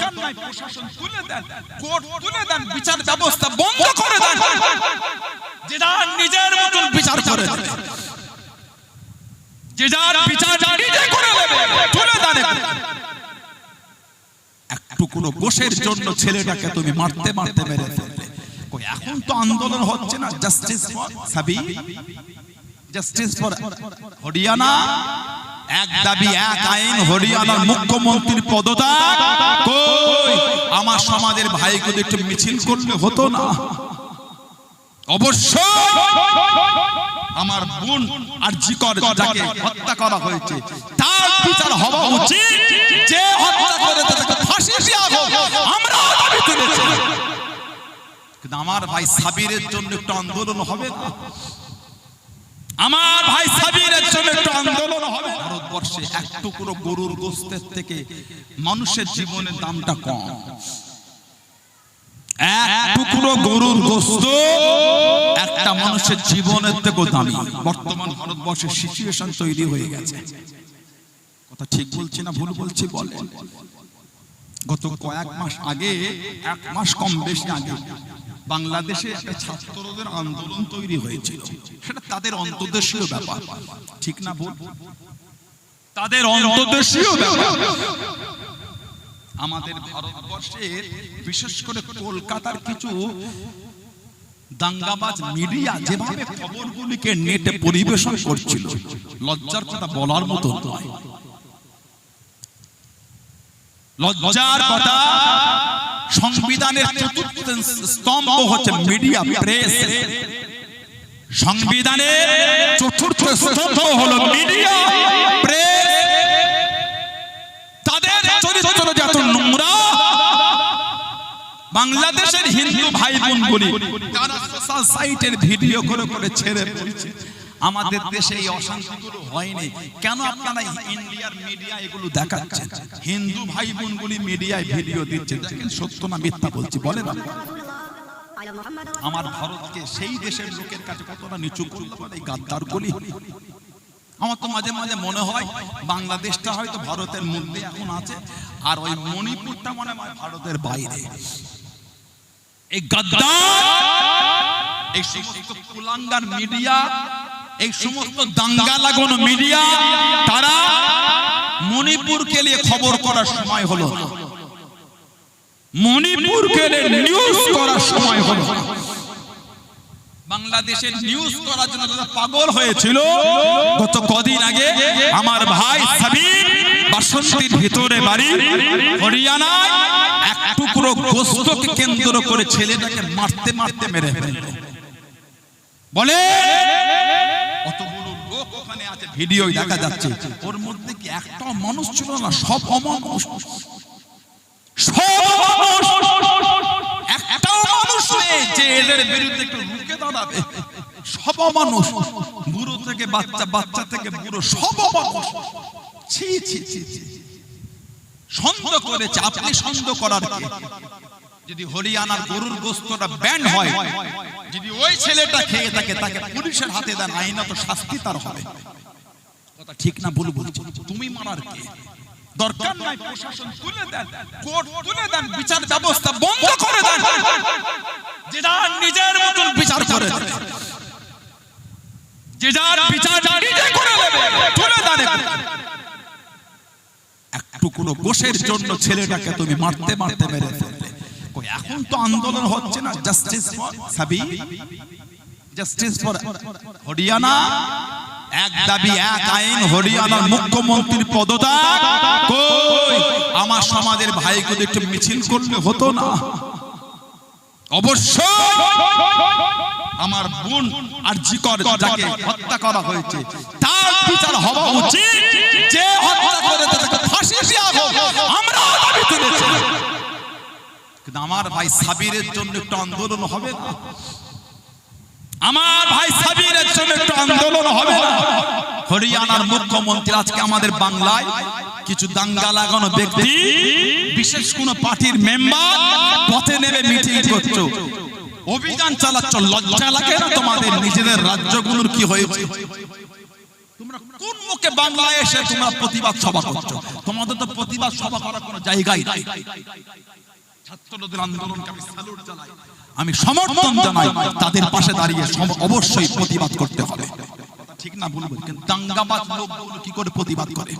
দরকার নাই প্রশাসন তুলে দেন, কোর্ট তুলে দেন, বিচার ব্যবস্থা বন্ধ করে দেন। যে যার নিজের মতন বিচার করে, যে যার বিচার নিজে করে নেবে, তুলে দেন। একটু কোনো গোষের জন্য ছেলেটাকে তুমি মারতে মারতে মেরে ফেললে। এখন তো আন্দোলন হচ্ছে না জাস্টিস ফর সাবি জাস্টিস ফর হরিয়ানা এক দাবি এক আইন হরিয়ানার মুখ্যমন্ত্রীর পদত্যাগ। কই? আমার সমাজের ভাইগুলো একটু মিছিল করলে হতো না। অবশ্যই আমার বোন আর জিকর যাকে হত্যা করা হয়েছে তার বিচার হওয়া উচিত। যে হত্যা করে তাকে ফাঁসি দেওয়া হোক আমরা দাবি তুলেছি। কিন্তু আমার ভাই সাবিরের জন্য একটু আন্দোলন হবে না? আমার ভাই সাবিরের জন্য একটু আন্দোলন হবে। ভারতবর্ষে এক টুকরো গরুর গোস্তের থেকে মানুষের জীবনের দামটা কম। এক টুকরো গরুর গোস্ত একটা মানুষের জীবনের থেকেও দামি। বর্তমান ভারতবর্ষের সিচুয়েশন তৈরি হয়ে গেছে। কথা ঠিক বলছি না ভুল বলছি গত কয়েক মাস আগে এক মাস কম বেশি আগে বাংলাদেশে একটা ছাত্রদের আন্দোলন তৈরি হয়েছিল। সেটা তাদের অন্তর্দেশীয় ব্যাপার। ঠিক না ভুল? তাদের অন্তর্দেশীয় ব্যাপার। আমাদের ভারতবর্ষের বিশেষ করে কলকাতার কিছু দাঙ্গাবাজ মিডিয়া যেভাবে খবরগুলিকে নেটে পরিবেশন করছিল, লজ্জার কথা বলার মতো নয়। লজ্জার কথা সংবিধানের চতুর্থ স্তম্ভ হচ্ছে মিডিয়া প্রেস সংবিধানের চতুর্থ স্তম্ভ হলো মিডিয়া প্রেস তাদের চরিত্র যত নোংরা। বাংলাদেশের হিন্দু ভাই বোনগুলি তারা সোশ্যাল সাইটের ভিডিও করে করে ছেড়ে পড়ছে আমাদের দেশে এই অশান্তিগুলো হয়নি। কেন আপনারা ইন্ডিয়ার মিডিয়া এগুলো দেখাচ্ছেন? হিন্দু ভাই বোনগুলি মিডিয়ায় ভিডিও দিচ্ছেন দেখেন সত্য না মিথ্যা বলছি বলেন আমার ভারতকে সেই দেশের লোকের কাছে কতটা নিচু এই গাদ্দারগুলি আমার তো মাঝে মাঝে মনে হয় বাংলাদেশটা হয়তো ভারতের মধ্যে এখন আছে আর ওই মণিপুরটা মনে হয় ভারতের বাইরে। এই গাদ্দার এই সমস্ত কুলাঙ্গার মিডিয়া এই সমস্ত দাঙ্গা লাগানো মিডিয়া তারা মণিপুরকে নিয়ে খবর করার সময় হলো। মণিপুরকে নিউজ করার সময় হলো। বাংলাদেশের নিউজ করার জন্য পাগল হয়েছিল। গত কদিন আগে আমার ভাই সাবির বাসন্তীর ভিতরে বাড়ি হরিয়ানায় এক টুকরো গোস্তকে কেন্দ্র করে ছেলেটাকে মারতে মারতে মেরে ফেলল বলে অত বড় লোক ওখানে আছে ভিডিও দেখা যাচ্ছে। ওর মধ্যে কি একটা মানুষ ছিল না? সব অমানুষ। সব একটাও মানুষ নেই যে এদের বিরুদ্ধে একটু রুখে দাঁড়াবে। সব মানুষ বুড়ো থেকে বাচ্চা বাচ্চা থেকে বুড়ো সব মানুষ ছি ছি ছি ছি। সন্দেহ করেছে। আপনি সন্দেহ করার কি? যদি হরিয়ানার গরুর গোস্তটা ব্যান্ড হয়, যদি ওই ছেলেটা খেয়ে থাকে, তাকে পুলিশের হাতে দেন, আইনত শাস্তি তার হবে। কথা ঠিক না ভুল বলছি তুমি মারার কে? দরকার নাই, প্রশাসন তুলে দেন, কোর্ট তুলে দেন, বিচার ব্যবস্থা বন্ধ করে দেন। নিজের মতন বিচার করে বিচার নিজে করে তুলে দেন। জন্য ছেলেটাকে তুমি মারতে মারতে মেরে কই এখন তো আন্দোলন হচ্ছে না জাস্টিস ফর সাবি জাস্টিস ফর হরিয়ানা এক দাবি এক আইন হরিয়ানার মুখ্যমন্ত্রীর পদত্যাগ? কই? আমার সমাজের ভাইগুলো একটু মিছিল করলে হতো না? অবশ্যই! আমার বোন আর জিকর যাকে হত্যা করা হয়েছে তার বিচার হওয়া উচিত। যে হত্যা করে তাকে ফাঁসি দেওয়া হোক। আমরা দাবি তুলেছি আমার ভাই সাবিরের জন্য একটু আন্দোলন হবে আমার ভাই সাবিরের জন্য একটু আন্দোলন হবে হরিয়ানার মুখ্যমন্ত্রী আজকে আমাদের বাংলায় কিছু দাঙ্গা লাগানো ব্যক্তি, বিশেষ কোন পার্টির মেম্বার পথে নেমে মিটিং করছ। অভিযান চালাচ্ছ, লজ্জা লাগে না তোমাদের নিজেদের রাজ্যগুলোর কি হয়েছে? তোমরা কোন মুখে মুখে বাংলায় এসে তোমরা প্রতিবাদ সভা করছ? তোমাদের তো প্রতিবাদ সভা করার কোনো জায়গাই নাই। আমি সমর্থন জানাই, তাদের পাশে দাঁড়িয়ে অবশ্যই প্রতিবাদ করতে হবে। ঠিক না বলব কিন্তু লোকগুলো কি করে প্রতিবাদ করে?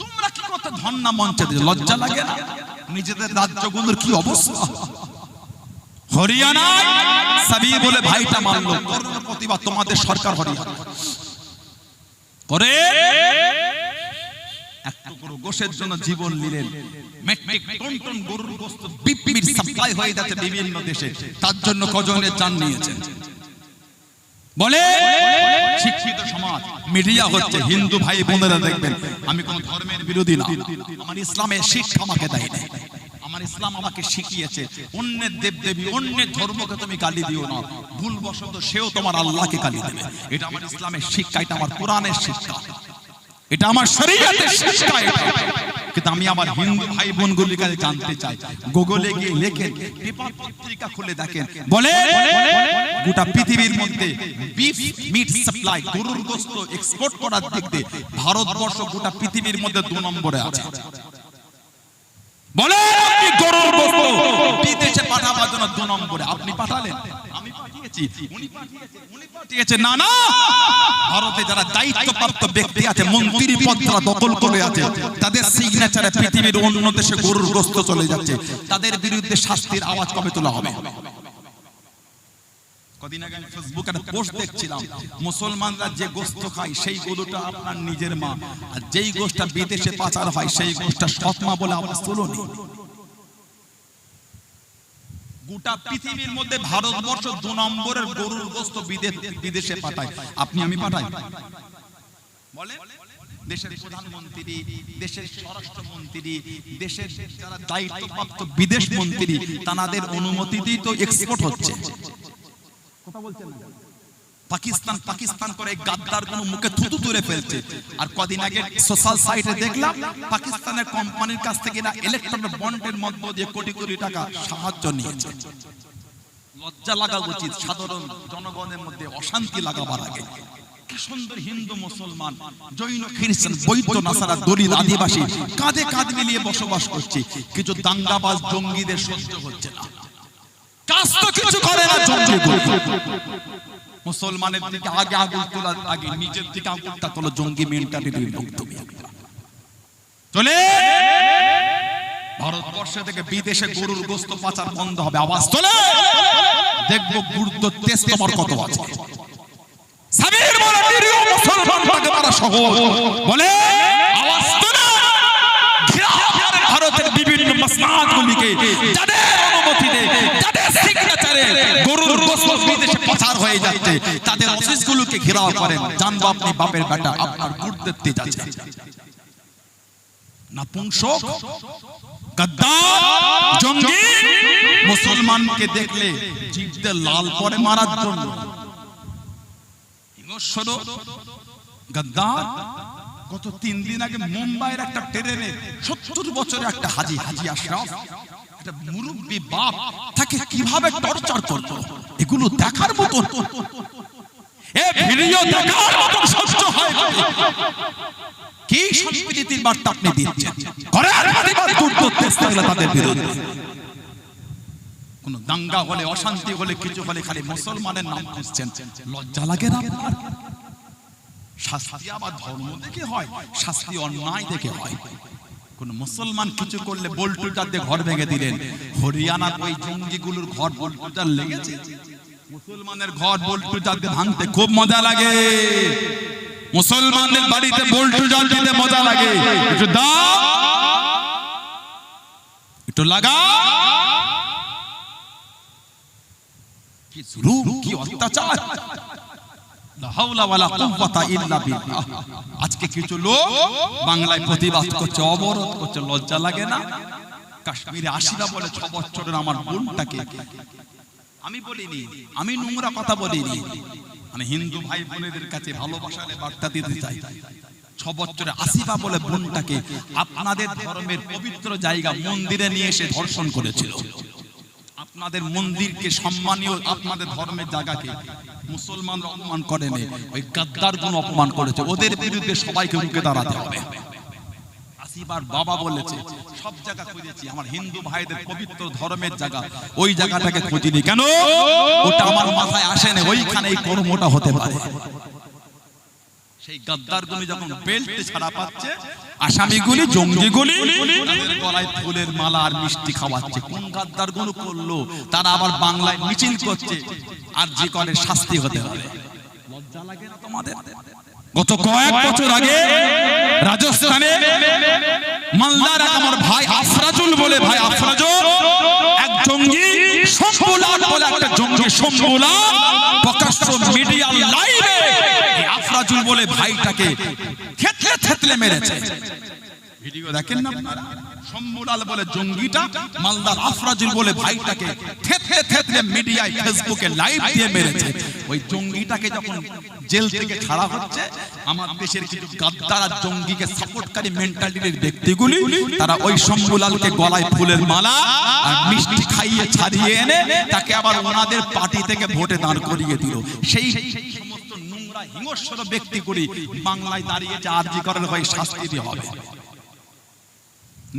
তোমরা কি করতে ধন্না মঞ্চে লজ্জা লাগে না? নিজেদের রাজ্যগুলোর কি অবস্থা? হরিয়ানায় সাবির বলে ভাইটা মারলো প্রতিবাদ তোমাদের সরকার হরিয়ানা করে? গোশের জন্য জীবন নিলেন। মেট্রিক টন টন গরুর গোস্ত সাপ্লাই হয়ে যাচ্ছে বিভিন্ন দেশে। তার জন্য নিয়েছেন। বলে, শিক্ষিত সমাজ মিডিয়া হচ্ছে হিন্দু ভাই বোনেরা দেখবেন। আমি কোন ধর্মের বিরোধী না। আমার ইসলামের শিক্ষা আমাকে দেয় আমার ইসলাম আমাকে শিখিয়েছে। অন্যের দেব দেবী অন্যের ধর্মকে তুমি গালি দিও না। ভুল বশত সেও তোমার আল্লাহকে গালি দেবে। এটা আমার ইসলামের শিক্ষা, এটা আমার কোরআনের শিক্ষা। এটা আমার শরীয়তের শিক্ষা কিন্তু আমি আমার হিন্দু ভাই বোনগুলির কাছে জানতে চাই। গুগলে গিয়ে লেখেন, পেপার পত্রিকা খুলে দেখেন। বলে, গোটা পৃথিবীর মধ্যে বিফ মিট সাপ্লাই গরুর গোস্ত এক্সপোর্ট করার দিক দিয়ে ভারতবর্ষ গোটা পৃথিবীর মধ্যে দু নম্বরে আছে। বলে, আপনি গরুর গোস্ত বিদেশে পাঠাবার জন্য দু নম্বরে। আপনি পাঠালেন? আমি পাঠিয়েছি শাস্তির আওয়াজ কবে তোলা হবে? মুসলমানরা যে গোস্ত খায়, সেই গরুটা আপনার নিজের মা। আর যেই গোষ্ঠটা বিদেশে পাচার হয়, সেই গোষ্ঠটা সৎ মা বলে আমরা শুনুনি গোটা পৃথিবীর মধ্যে ভারতবর্ষ দু নম্বরের গরুর গোস্ত বিদেশ পাঠায়। আপনি আমি পাঠাই? বলেন। দেশের প্রধানমন্ত্রী, দেশের স্বরাষ্ট্রমন্ত্রী, দেশের যারা দায়িত্বপ্রাপ্ত বিদেশ মন্ত্রী তাদের অনুমতিতেই তো এক্সপোর্ট হচ্ছে। পাকিস্তান পাকিস্তান করে গাদ্দার কোন মুখে থুতু তুলে ফেলছে। আর কদিন আগে সোশ্যাল সাইটে দেখলাম, পাকিস্তানের কোম্পানির কাছ থেকে না ইলেকট্রন বন্ডের মধ্য দিয়ে কোটি কোটি টাকা সাহায্য নিয়েছে। লজ্জা লাগা উচিত সাধারণ জনগণের মধ্যে অশান্তি লাগাবার আগে। সুন্দর হিন্দু মুসলমান, জৈন, খ্রিস্টান বৈদ্য নাসারা, দলিত, আদিবাসী কাঁধে কাঁধ মিলিয়ে বসবাস করছে। কিছু দাঙ্গাবাজ জঙ্গিদের সহ্য হচ্ছে না। কাজ তো কিছু করে না জঙ্গি মুসলমানের দিকে আগে আগুন তোলার আগে নিজের দিকে আগুনটা তোলো জঙ্গি মেন্টালিটির লোক তুমি চলে! ভারতবর্ষ থেকে বিদেশে গরুর গোস্ত পাচার বন্ধ হবে, আওয়াজ তোলে দেখব গুরুত্ব তেজ তোমার কত আছে। সাবির বলে, নিরীহ মুসলমানকে মারা সহজ বলে, আওয়াজ তোলে ভারতের বিভিন্ন মসনাদগুলিকে যাদের অনুমতিতে যাদের সিগনেচারে গরুর গোশত বিদেশে পাচার হয়ে যাচ্ছে। তাদের অফিসগুলোকে ঘেরাও করেন। জানব আপনি বাপের বেটা আপনার গুরুত্ব দিতে যাচ্ছে। নাপুংসক গাদ্দার? জঙ্গি মুসলমানকে দেখলে জিভতে লাল পরে মারার জন্য। গাদ্দার? গত তিন দিন আগে মুম্বাইয়ের একটা ট্রেনে সত্তর বছরের একটা হাজি হাজি আশরাফ, একটা মুরব্বী বাপ তাকে কীভাবে টর্চার করতো? এগুলো দেখার মতো। এ ভিডিও দেখার মতো সহ্য হয় কি বার্তা আপনি দিচ্ছেন? তাদের বিরুদ্ধে। কোন দাঙ্গা হলে, অশান্তি হলে, কিছু হলে খালি মুসলমানের নাম খুঁজছেন। লজ্জা লাগে না আপনার? শাস্তি আবার ধর্ম দেখে হয়, শাস্তি অন্যায় দেখে হয়। কোন মুসলমান কিছু করলে বল্টুটার দিয়ে ঘর ভেঙে দিলেন। হরিয়ানার ওই জঙ্গিগুলোর ঘর বল্টুটার লেগেছে। মুসলমানের ঘর বল্টুটার দিয়ে ভাঙতে খুব মজা লাগে। মুসলমানদের বাড়িতে বল্টু জল দিতে মজা লাগে। একটু দাও। একটু লাগা কি জুলুম কি অত্যাচার। আজকে কিছু লোক বাংলায় প্রতিবাদ করছে, অবরোধ করছে, লজ্জা লাগে না? কাশ্মীরে বলে, ছ বছরের আমার বোনটাকে। আমি বলিনি, আমি নোংরা কথা বলিনি। আমি হিন্দু ভাই বোনেদের কাছে বার্তা দিতে চাই। ছ বছরে বলে, বোনটাকে আপনাদের ধর্মের পবিত্র জায়গা মন্দিরে নিয়ে এসে ধর্ষণ করেছিল। আপনাদের মন্দিরকে সম্মানীয় আপনাদের ধর্মের জায়গাকে মুসলমানরা অপমান করেনি, ওই গাদ্দার গুণ অপমান করেছে। ওদের বিরুদ্ধে সবাইকে রুখে দাঁড়াতে হবে। বাবা বলেছে, সব জায়গা খুঁজেছি, আমার হিন্দু ভাইদের পবিত্র ধর্মের জায়গা, ওই জায়গাটাকে খুঁজিনি। কেন? ওটা আমার মাথায় আসেনি ওইখানে এই কর্মটা হতে পারে। সেই গাদ্দারগুলি যখন বেল্টে ছাড়া পাচ্ছে আসামিগুলি জঙ্গিগুলি গলায় ফুলের মালা আর মিষ্টি খাওয়াচ্ছে। কোন গাদ্দারগুলো করল? তারা আবার বাংলায় মিছিল করছে। আর যে করে শাস্তি হতে হবে। লজ্জা লাগে না তোমাদের? গত কয়েক বছর আগে রাজস্থানে মালদার এক আমার ভাই আফরাজুল বলে ভাই আফরাজুল এক জঙ্গি শম্ভুলাল বলে একটা জঙ্গি শম্ভুলাল প্রকাশ্য মিডিয়া লাইভে এই বলে ভাইটাকে থেতলে থেতলে মেরেছে। ভিডিও দেখেন না আপনারা? শম্ভুলাল বলে জঙ্গিটা মালদার আফরাজুল বলে ভাইটাকে থেতলে থেতলে মিডিয়ায় ফেসবুকে লাইভ দিয়ে মেরেছে। ওই জঙ্গিটাকে যখন জেল থেকে ছাড়া হচ্ছে আমার দেশের কিছু গাদ্দার আর জঙ্গিকে সাপোর্টকারী মেন্টালিটির ব্যক্তিগুলি তারা ওই শম্ভুলালকে গলায় ফুলের মালা আর মিষ্টি খাইয়ে ছাড়িয়ে এনে তাকে আবার ওনাদের পার্টি থেকে ভোটে দাঁড় করিয়ে দিল। সেই হিংস্র ব্যক্তিগুলি বাংলায় দাঁড়িয়েছে আরজি করার হয়ে, শাস্তি হবে।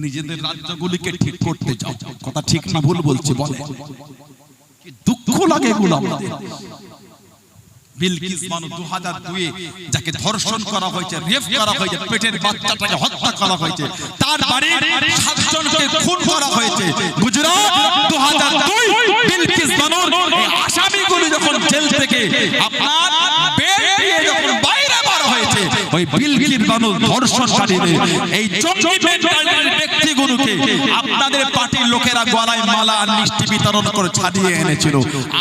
নিজেদের রাজ্যগুলিকে ঠিক করতে যাও। কথা ঠিক না ভুল বলছি, বলে। দুঃখ লাগে এগুলো বিলকিস বানু 2002 যাকে ধর্ষণ করা হয়েছে, রেপ করা হয়েছে, পেটের বাচ্চাটাকে হত্যা করা হয়েছে, তার বাড়ির সাতজনকে খুন করা হয়েছে। গুজরাট 2002 বিলকিস বানুর এই আসামিগুলো যখন জেল থেকে আপনার ওই বিলকিস বানু ধর্ষণকারীদের এই জঙ্গি মেন্টালিটির ব্যক্তিগুলোকে আপনাদের পার্টির লোকেরা গলায় মালা আর মিষ্টি বিতরণ করে ছাড়িয়ে এনেছিল।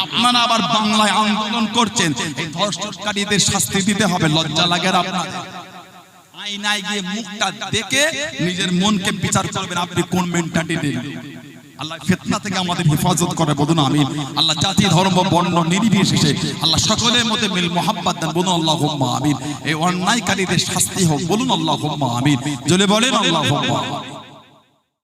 আপনারা আবার বাংলায় আন্দোলন করছেন। এই ধর্ষণকারীদের শাস্তি দিতে হবে লজ্জা লাগে আপনাদের। আয়নায় গিয়ে মুখটা দেখে নিজের মনকে বিচার করবেন। আপনি কোন মেন্টালিটির আল্লাহ ফিতনা থেকে আমাদের হেফাজত করে, বলুন আমি আল্লাহ জাতি, ধর্ম, বর্ণ নির্বিশেষে আল্লাহ সকলের মধ্যে মিল মোহাম্মদ দেন, বলুন আল্লাহ আমিন। এই অন্যায়কারীদের শাস্তি হোক, বলুন আল্লাহ আমিন। জলে বলেন আল্লাহ